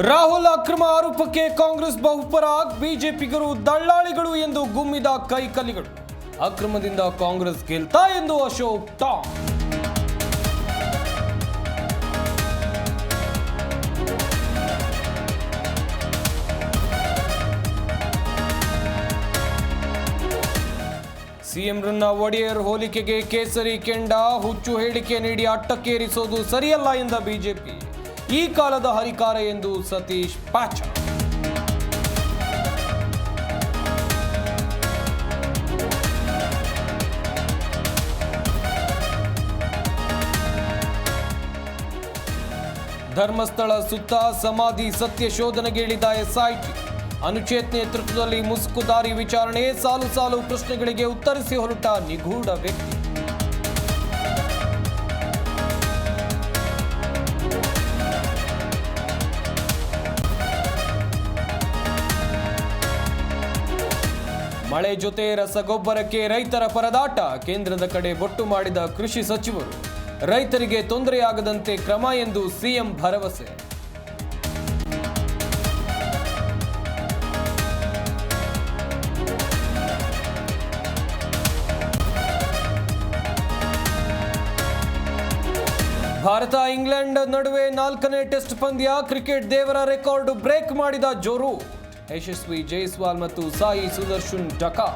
ರಾಹುಲ್ ಅಕ್ರಮ ಆರೋಪಕ್ಕೆ ಕಾಂಗ್ರೆಸ್ ಬಹುಪರಾಗ್, ಬಿಜೆಪಿಗರು ದಳ್ಳಾಳಿಗಳು ಎಂದು ಗುಮ್ಮಿದ ಕೈಕಲಿಗಳು ಅಕ್ರಮದಿಂದ ಕಾಂಗ್ರೆಸ್ ಗೆಲ್ತಾ ಎಂದು ಅಶೋಕ್ ಟಾಂಗ್. ಸಿಎಂರನ್ನ ಒಡೆಯರ್ ಹೋಲಿಕೆಗೆ ಕೇಸರಿ ಕೆಂಡ, ಹುಚ್ಚು ಹೇಳಿಕೆ ನೀಡಿ ಅಟ್ಟಕ್ಕೇರಿಸೋದು ಸರಿಯಲ್ಲ ಎಂದ ಬಿಜೆಪಿ. ಈ ಕಾಲದ ಹರಿಕಾರ ಎಂದು ಸತೀಶ್ ಪಾಚ ಧರ್ಮಸ್ಥಳ ಸುತ್ತ ಸಮಾಧಿ ಸತ್ಯ ಶೋಧನೆಗೆ ಇಳಿದ ಎಸ್ಐಟಿ. ಅನುಚೇತ್ ನೇತೃತ್ವದಲ್ಲಿ ಮುಸುಕುದಾರಿ ವಿಚಾರಣೆ, ಸಾಲು ಸಾಲು ಪ್ರಶ್ನೆಗಳಿಗೆ ಉತ್ತರಿಸಿ ಹೊರಟ ನಿಗೂಢ ವ್ಯಕ್ತಿ. ಮಳೆ ಜೊತೆ ರಸಗೊಬ್ಬರಕ್ಕೆ ರೈತರ ಪರದಾಟ. ಕೇಂದ್ರದ ಕಡೆ ಬೊಟ್ಟು ಮಾಡಿದ ಕೃಷಿ ಸಚಿವರು, ರೈತರಿಗೆ ತೊಂದರೆಯಾಗದಂತೆ ಕ್ರಮ ಎಂದು ಸಿಎಂ ಭರವಸೆ. ಭಾರತ, ಇಂಗ್ಲೆಂಡ್ ನಡುವೆ ನಾಲ್ಕನೇ ಟೆಸ್ಟ್ ಪಂದ್ಯ ಕ್ರಿಕೆಟ್ ದೇವರ ರೆಕಾರ್ಡ್ ಬ್ರೇಕ್ ಮಾಡಿದ ಜೋರು. ಯಶಸ್ವಿ ಜೈಸ್ವಾಲ್ ಮತ್ತು ಸಾಯಿ ಸುದರ್ಶನ್ ಡಕಾ.